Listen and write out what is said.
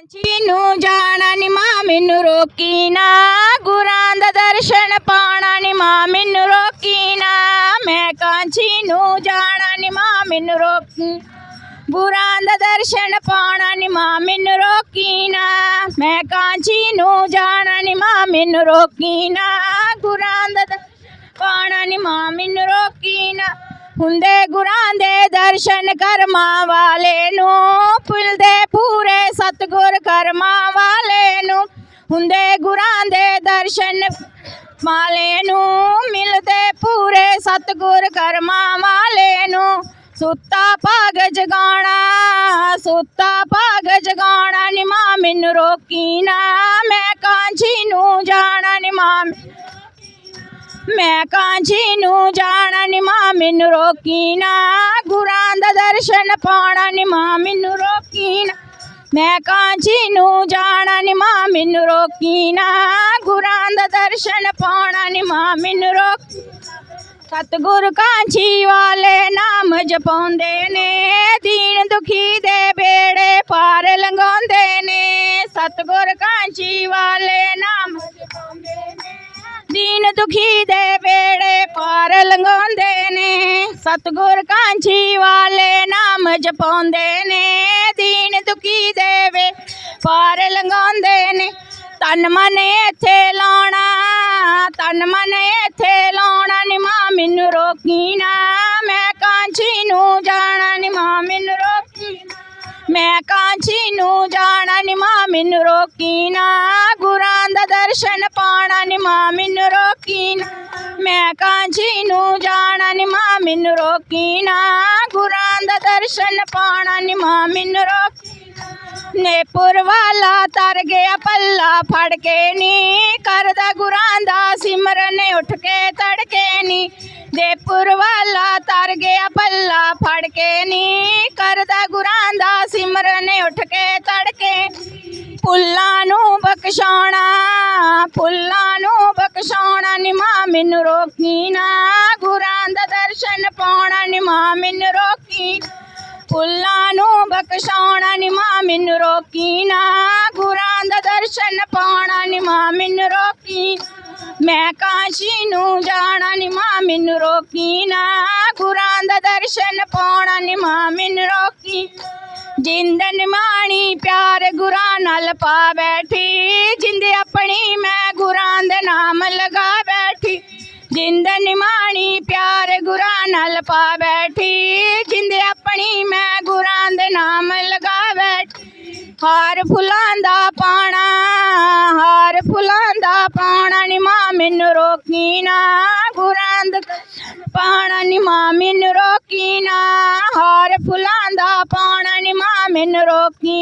ਕਾਂਚੀ ਨੂੰ ਜਾਣਾ ਨੀ ਮਾਂ, ਮੈਨੂੰ ਰੋਕੀ ਨਾ। ਗੁਰਾਂ ਦਾ ਦਰਸ਼ਨ ਪਾਣਾ ਨੀ ਮਾਂ, ਮੈਨੂੰ ਰੋਕੀ ਨਾ। ਮੈਂ ਕਾਂਚੀ ਨੂੰ ਜਾਣਾ ਨੀ ਮਾਂ, ਮੈਨੂੰ ਰੋਕੀ ਗੁਰਾਂ ਦਾ ਦਰਸ਼ਨ ਪਾਣਾ ਨੀ ਮਾਂ, ਮੈਨੂੰ ਰੋਕੀ ਨਾ। ਮੈਂ ਕਾਂਚੀ ਨੂੰ ਜਾਣਾ ਨੀ ਮਾਂ, ਮੈਨੂੰ ਰੋਕੀ ਨਾ। ਗੁਰਾਂ ਦਾ ਦਰ- ਪਾਣਾ ਨੀ ਮਾਂ, ਮੈਨੂੰ ਰੋਕੀ ਨਾ। ਹੁੰਦੇ ਗੁਰਾਂ ਦੇ ਦਰਸ਼ਨ ਕਰਮਾਂ ਵਾਲੇ ਨੂੰ, ਫੁੱਲਦੇ ਪੂਰੇ ਸਤਗੁਰ ਕਰਮਾਂ ਵਾਲੇ ਨੂੰ, ਹੁੰਦੇ ਗੁਰਾਂ ਦੇ ਦਰਸ਼ਨ ਵਾਲੇ ਨੂੰ, ਮਿਲਦੇ ਪੂਰੇ ਸਤਗੁਰ ਕਰਮਾਂ ਵਾਲੇ ਨੂੰ, ਸੁੱਤਾ ਭਾਗ ਜਗਾਣਾ ਸੁੱਤਾ ਭਾਗ ਜਗਾਣਾ ਨਿਮਾ ਮੈਨੂੰ ਰੋਕੀ ਨਾ, ਮੈਂ ਕਾਂਝੀ ਨੂੰ ਜਾਣਾ ਨੀ ਮੈਂ ਕਾਂਝੀ ਨੂੰ ਜਾਣਾ ਨੀ ਮਾਂ ਮੈਨੂੰ ਰੋਕੀ ਨਾ। ਗੁਰਾਂ ਦਾ ਦਰਸ਼ਨ ਪਾਣਾ ਨੀ ਮਾਂ ਮੈਨੂੰ ਰੋਕੀ ਨਾ। ਮੈਂ ਕਾਂਝੀ ਨੂੰ ਜਾਣਾ ਨੀ ਮਾਂ ਮੈਨੂੰ ਰੋਕੀ ਨਾ। ਗੁਰਾਂ ਦਾ ਦਰਸ਼ਨ ਪਾਣਾ ਨੀ ਮਾਂ ਮੈਨੂੰ ਰੋਕੀ ਸਤਿਗੁਰ ਕਾਂਝੀ ਵਾਲੇ ਨਾਮ ਜਪਾਉਂਦੇ ਨੇ, ਦੀਨ ਦੁਖੀ ਦੇ ਬੇੜੇ ਪਾਰ ਲੰਘਾਉਂਦੇ ਨੇ। ਸਤਿਗੁਰ ਕਾਂਝੀ ਵਾਲੇ ਦੁਖੀ ਦੇ ਬੇੜੇ ਪਾਰ ਲੰਘਾਉਂਦੇ ਨੇ, ਸਤਿਗੁਰ ਕਾਂਝੀ ਵਾਲੇ ਨਾਮ ਜਪਾਉਂਦੇ ਨੇ, ਦੀਨ ਦੁਖੀ ਦੇ ਵੇ ਪਾਰ ਲੰਘਾਉਂਦੇ ਨੇ। ਤਨ ਮਨ ਇੱਥੇ ਲਾਉਣਾ ਤਨ ਮਨ ਇੱਥੇ ਲਾਉਣਾ ਨੀ ਮਾਂ ਮੈਨੂੰ ਰੋਕੀ ਨਾ। ਮੈਂ ਕਾਂਝੀ ਨੂੰ ਜਾਣਾ ਨੀ ਮਾਂ ਮੈਨੂੰ ਰੋਕੀ ਨਾ। ਮੈਂ ਕਾਂਝੀ ਨੂੰ ਜਾਣਾ ਨੀ ਮਾਂ ਮੈਨੂੰ ਰੋਕੀ ਨਾ। ਗੁਰਾਂ ਦਾ ਦਰਸ਼ਨ ਪਾਣਾ ਨੀ ਮਾਂ ਰੋਕੀ ਨਾ ਮੈਂ ਕਾਂਝੀ ਨੂੰ ਜਾਣਾ ਨੀ ਮਾਂ ਮੈਨੂੰ ਰੋਕੀ ਨਾ ਗੁਰਾਂ ਦਾ ਦਰਸ਼ਨ ਪਾਣਾ ਨੀ ਮਾਂ ਮੈਨੂੰ ਰੋਕੀ ਨੇਪੁਰ ਵਾਲਾ ਤਰ ਗਿਆ ਪੱਲਾ ਫੜ ਕੇ ਨੀ। ਕਰਦਾ ਗੁਰਾਂ ਦਾ ਸਿਮਰਨ, ਉੱਠ ਕੇ ਤੜਕੇ ਨੀ। ਦੇਪੁਰ ਵਾਲਾ ਤਰ ਗਿਆ ਪੱਲਾ ਫੜ ਕੇ ਨੀ। ਕਰਦਾ ਗੁਰਾਂ ਦਾ ਸਿਮਰਨ, ਉੱਠ ਕੇ ਤੜਕੇ ਫੁੱਲਾਂ ਨੂੰ ਬਖਸ਼ਾਉਣਾ, ਫੁੱਲਾਂ ਨੂੰ ਬਖਸ਼ਾਉਣਾ। ਨੀ ਮਾਂ ਮੈਨੂੰ ਰੋਕੀ ਨਾ। ਗੁਰਾਂ ਦਾ ਦਰਸ਼ਨ ਪਾਉਣਾ ਨੀ ਮਾਂ ਮੈਨੂੰ ਰੋਕੀ ਫੁੱਲਾਂ ਨੂੰ ਬਖਸ਼ਾਉਣਾ ਨੀ ਮਾਂ ਮੈਨੂੰ ਰੋਕੀ ਨਾ। ਗੁਰਾਂ ਦਾ ਦਰਸ਼ਨ ਪਾਉਣਾ ਨੀ ਮਾਂ ਮੈਨੂੰ ਰੋਕੀ ਮੈਂ ਕਾਸ਼ੀ ਨੂੰ ਜਾਣਾ ਨੀ ਮਾਂ ਮੈਨੂੰ ਰੋਕੀ ਨਾ। ਗੁਰਾਂ ਦਾ ਦਰਸ਼ਨ ਪਾਉਣਾ ਨੀ ਮਾਂ ਮੈਨੂੰ ਰੋਕੀ ਜਿੰਦ ਨਿਮਾਣੀ ਪਿਆਰ ਗੁਰਾਂ ਨਾਲ ਪਾ ਬੈਠੀ ਜਿੰਦ ਨਿਮਾਣੀ ਪਿਆਰ ਗੁਰਾਂ ਨਾਲ ਪਾ ਬੈਠੀ ਜਿੰਦ ਆਪਣੀ ਮੈਂ ਗੁਰਾਂ ਦੇ ਨਾਮ ਲਗਾ ਬੈਠੀ ਹਾਰ ਫੁੱਲਾਂ ਦਾ ਪਾਣਾ, ਹਾਰ ਫੁੱਲਾਂ ਦਾ ਪਾਣਾ ਨੀ ਮਾਂ ਮੈਨੂੰ ਰੋਕੀ ਨਾ, ਗੁਰਾਂ ਦਾ ਪਾਣਾ ਨੀ ਮਾਂ ਮੈਨੂੰ ਰੋਕੀ ਨਾ। ਹਾਰ ਫੁੱਲਾਂ ਦਾ ਪਾਣਾ ਨੀ ਮਾਂ ਮੈਨੂੰ ਰੋਕੀ